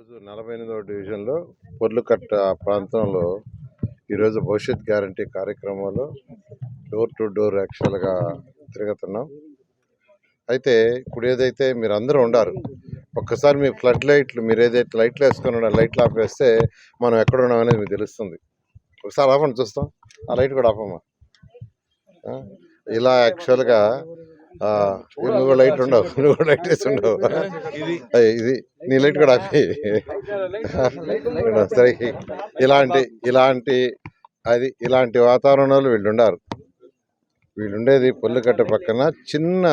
ఈరోజు నలభై ఎనిమిదవ డివిజన్లో పొర్లుకట్ట ప్రాంతంలో ఈరోజు భవిష్యత్ గ్యారంటీ కార్యక్రమంలో డోర్ టు డోర్ యాక్చువల్గా తిరుగుతున్నాం. అయితే ఇప్పుడు ఏదైతే మీరు అందరూ ఉండారు ఒక్కసారి మీ ఫ్లడ్ లైట్లు మీరు ఏదైతే లైట్లు వేసుకొని ఉన్నారు లైట్లు ఆపేస్తే మనం ఎక్కడ ఉన్నాం అనేది మీకు తెలుస్తుంది. ఒకసారి ఆపండి చూస్తాం. ఆ లైట్ కూడా ఆపమ్మా. ఇలా యాక్చువల్గా నువ్వు కూడా లైట్ ఉండవు నువ్వు కూడా లైట్ వేసి ఉండవు. ఇది నీ లైట్ కూడా ఆపి సరే ఇలాంటి ఇలాంటి అది ఇలాంటి వాతావరణంలో వీళ్ళు ఉండారు వీళ్ళు ఉండేది పుల్లకట్ట పక్కన చిన్న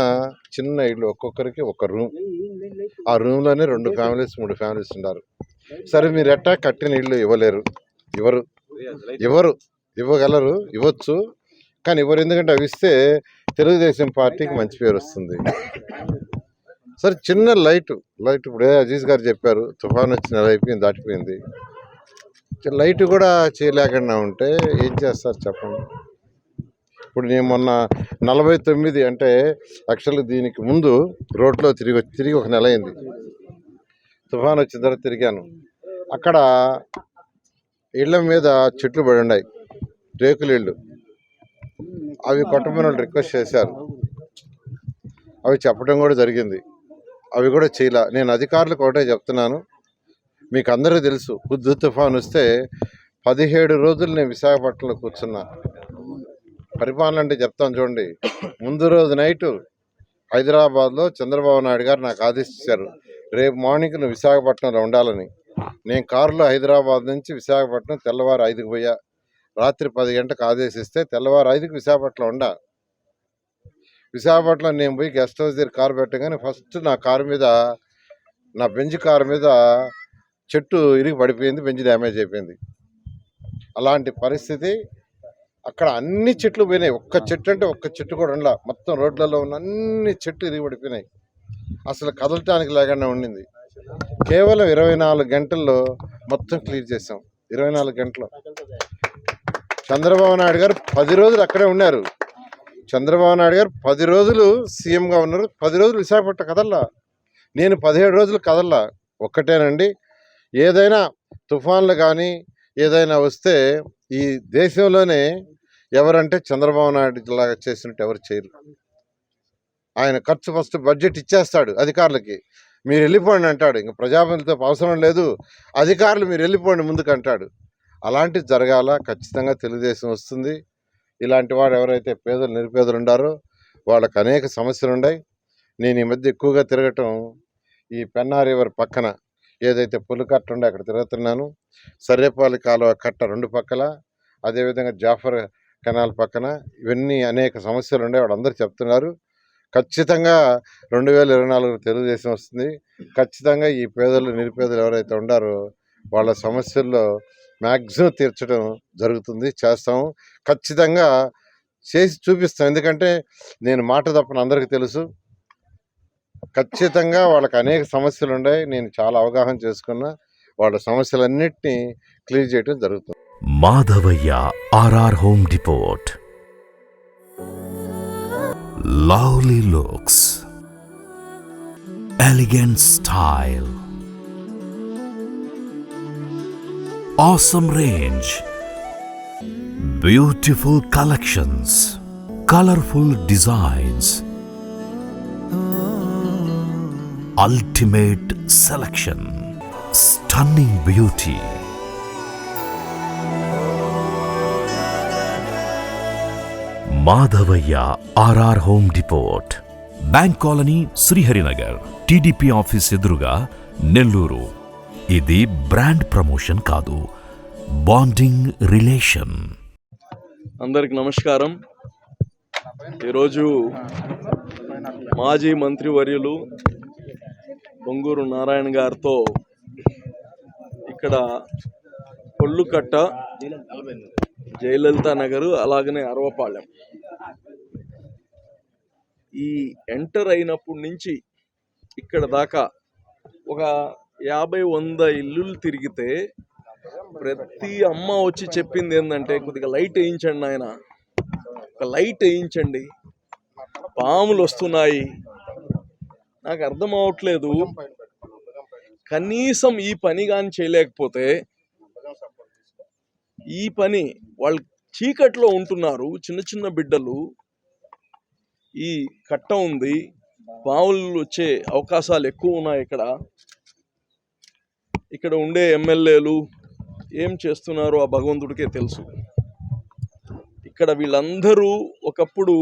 చిన్న ఇల్లు ఒక్కొక్కరికి ఒక రూమ్. ఆ రూమ్లోనే రెండు ఫ్యామిలీస్ మూడు ఫ్యామిలీస్ ఉన్నారు సరే మీరు ఎట్టా కట్టిన ఇల్లు ఇవ్వలేరు. ఇవ్వరు. ఇవ్వరు. ఇవ్వగలరు. ఇవ్వచ్చు. కానీ ఇవ్వరు ఎందుకంటే అవి ఇస్తే తెలుగుదేశం పార్టీకి మంచి పేరు వస్తుంది. సరే చిన్న లైట్ లైట్ ఇప్పుడే అజీజ్ గారు చెప్పారు తుఫాన్ వచ్చి నెల అయిపోయింది దాటిపోయింది. లైట్ కూడా చేయలేకుండా ఉంటే ఏం చేస్తారు చెప్పండి. ఇప్పుడు నేను మొన్న నలభై తొమ్మిది అంటే యాక్చువల్గా దీనికి ముందు రోడ్లో తిరిగి తిరిగి ఒక నెల అయింది. తుఫాన్ వచ్చిన తర్వాత తిరిగాను. అక్కడ ఇళ్ళ మీద చెట్లు పడి ఉన్నాయి రేకుల ఇళ్ళు అవి కొట్టమని రిక్వెస్ట్ చేశారు. అవి చెప్పడం కూడా జరిగింది. అవి కూడా చేయలే. నేను అధికారులకు ఒకటే చెప్తున్నాను. మీకు అందరూ తెలుసు హుద్దు తుఫాన్ వస్తే పదిహేడు రోజులు నేను విశాఖపట్నంలో కూర్చున్నా. పరిపాలన అంటే చెప్తాను చూడండి. ముందు రోజు నైటు హైదరాబాద్లో చంద్రబాబు నాయుడు గారు నాకు ఆదేశించారు రేపు మార్నింగ్ నువ్వు విశాఖపట్నంలో ఉండాలని. నేను కారులో హైదరాబాద్ నుంచి విశాఖపట్నం తెల్లవారు ఐదుకు పోయా. రాత్రి పది గంటలకు ఆదేశిస్తే తెల్లవారు ఐదుకి విశాఖపట్నం ఉండ విశాఖపట్నం నేను పోయి గెస్ట్ హౌస్ దగ్గర కారు పెట్టగానే ఫస్ట్ నా కారు మీద నా బెంచ్ కారు మీద చెట్టు ఇరిగి పడిపోయింది బెంచ్ డ్యామేజ్ అయిపోయింది. అలాంటి పరిస్థితి అక్కడ అన్ని చెట్లు పోయినాయి. ఒక్క చెట్టు అంటే ఒక్క చెట్టు కూడా ఉండలా. మొత్తం రోడ్లలో ఉన్న అన్ని చెట్లు ఇరిగి పడిపోయినాయి. అసలు కదలటానికి లేకుండా ఉండింది. కేవలం ఇరవై నాలుగు గంటల్లో మొత్తం క్లియర్ చేసాం. ఇరవై నాలుగు గంటలు. చంద్రబాబు నాయుడు గారు పది రోజులు అక్కడే ఉన్నారు. చంద్రబాబు నాయుడు గారు పది రోజులు సీఎంగా ఉన్నారు. పది రోజులు విశాఖపట్నం కదల్లా? నేను పదిహేడు రోజులు కదల్లా? ఒక్కటేనండి. ఏదైనా తుఫాన్లు కానీ ఏదైనా వస్తే ఈ దేశంలోనే ఎవరంటే చంద్రబాబు నాయుడు లాగా చేసినట్టు ఎవరు చేయరు. ఆయన ఖర్చు ఫస్ట్ బడ్జెట్ ఇచ్చేస్తాడు అధికారులకి. మీరు వెళ్ళిపోండి అంటాడు. ఇంకా ప్రజాపతితో అవసరం లేదు. అధికారులు మీరు వెళ్ళిపోండి ముందుకు అంటాడు. అలాంటివి జరగాల ఖచ్చితంగా తెలుగుదేశం వస్తుంది. ఇలాంటి వాడు ఎవరైతే పేదలు నిరుపేదలు ఉండారో వాళ్ళకు అనేక సమస్యలు ఉన్నాయి నేను ఈ మధ్య ఎక్కువగా తిరగటం ఈ పెన్నా రివర్ పక్కన ఏదైతే పులికట్ట ఉందో అక్కడ తిరుగుతున్నాను. సర్రేపాలి కాలువ కట్ట రెండు పక్కల అదేవిధంగా జాఫర్ కెనాల్ పక్కన ఇవన్నీ అనేక సమస్యలు ఉన్నాయి వాళ్ళందరూ చెప్తున్నారు. ఖచ్చితంగా రెండు వేల ఇరవై నాలుగు తెలుగుదేశం వస్తుంది. ఖచ్చితంగా ఈ పేదలు నిరుపేదలు ఎవరైతే ఉండారో వాళ్ళ సమస్యల్లో మ్యాక్సిమం తీర్చడం జరుగుతుంది చేస్తాము. ఖచ్చితంగా చేసి చూపిస్తాం. ఎందుకంటే నేను మాట తప్పని అందరికీ తెలుసు. ఖచ్చితంగా వాళ్ళకి అనేక సమస్యలు ఉన్నాయి. నేను చాలా అవగాహన చేసుకున్నా వాళ్ళ సమస్యలన్నింటినీ క్లియర్ చేయడం జరుగుతుంది. Madhavaiah RR Home Depot lovely looks. Elegant style. Awesome range beautiful collections colorful designs ultimate selection stunning beauty Madhavaiah RR Home Depot bank colony Sriharinagar TDP office ఎదురుగా నెల్లూరు ఇది బ్రాండ్ ప్రమోషన్ కాదు బాండింగ్ రిలేషన్. అందరికి నమస్కారం. ఈరోజు మాజీ మంత్రివర్యులు పొంగూరు నారాయణ గారితో ఇక్కడ కొల్లుకట్ట జయలలిత నగర్ అలాగనే అరవపాలెం. ఈ ఎంటర్ అయినప్పటి నుంచి ఇక్కడ దాకా ఒక యాభై వంద ఇల్లులు తిరిగితే ప్రతి అమ్మ వచ్చి చెప్పింది ఏంటంటే కొద్దిగా లైట్ వేయించండి ఆయన ఒక లైట్ వేయించండి. పాములు వస్తున్నాయి. నాకు అర్థం అవట్లేదు కనీసం ఈ పని కానీ చేయలేకపోతే ఈ పని వాళ్ళు చీకట్లో ఉంటున్నారు చిన్న చిన్న బిడ్డలు. ఈ కట్ట ఉంది. పావులు వచ్చే అవకాశాలు ఎక్కువ ఉన్నాయి ఇక్కడ. ఇక్కడ ఉండే ఎమ్మెల్యేలు ఏం చేస్తున్నారో ఆ భగవంతుడికే తెలుసు. ఇక్కడ వీళ్ళందరూ ఒకప్పుడు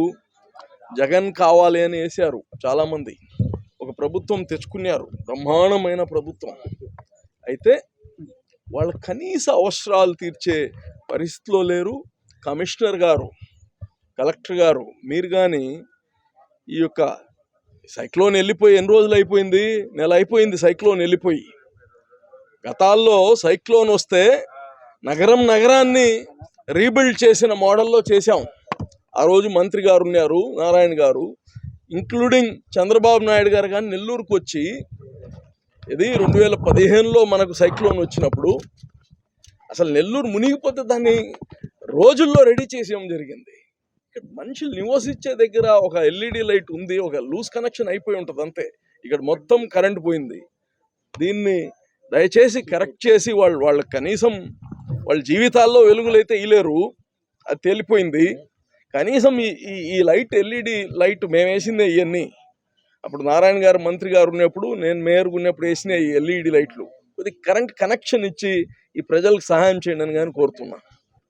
జగన్ కావాలి అని వేశారు చాలామంది. ఒక ప్రభుత్వం తెచ్చుకున్నారు బ్రహ్మాండమైన ప్రభుత్వం. అయితే వాళ్ళ కనీస అవసరాలు తీర్చే పరిస్థితిలో లేరు. కమిషనర్ గారు కలెక్టర్ గారు మీరు కానీ ఈ యొక్క సైక్లోన్ వెళ్ళిపోయి ఎన్ని రోజులు అయిపోయింది? నెల అయిపోయింది సైక్లోన్ వెళ్ళిపోయి. గతాల్లో సైక్లోన్ వస్తే నగరం నగరాన్ని రీబిల్డ్ చేసిన మోడల్లో చేశాం. ఆ రోజు మంత్రి గారు ఉన్నారు నారాయణ గారు. ఇంక్లూడింగ్ చంద్రబాబు నాయుడు గారు కానీ నెల్లూరుకు వచ్చి ఇది రెండు వేల పదిహేనులో మనకు సైక్లోన్ వచ్చినప్పుడు అసలు నెల్లూరు మునిగిపోతే దాన్ని రోజుల్లో రెడీ చేసేయడం జరిగింది. ఇక్కడ మనుషులు నివసించే దగ్గర ఒక ఎల్ఈడి లైట్ ఉంది ఒక లూజ్ కనెక్షన్ అయిపోయి ఉంటుంది అంతే. ఇక్కడ మొత్తం కరెంట్ పోయింది. దీన్ని దయచేసి కరెక్ట్ చేసి వాళ్ళు వాళ్ళ కనీసం వాళ్ళ జీవితాల్లో వెలుగులైతే ఇలేరు అది తేలిపోయింది. కనీసం ఈ ఈ ఈ లైట్ ఎల్ఈడి లైట్ మేము వేసిందే ఇవన్నీ అప్పుడు నారాయణ గారు మంత్రి గారు ఉన్నప్పుడు నేను మేయర్ ఉన్నప్పుడు వేసిన ఈ ఎల్ఈడి లైట్లు. కొద్దిగా కరెంట్ కనెక్షన్ ఇచ్చి ఈ ప్రజలకు సహాయం చేయండి అని కానీ కోరుతున్నా.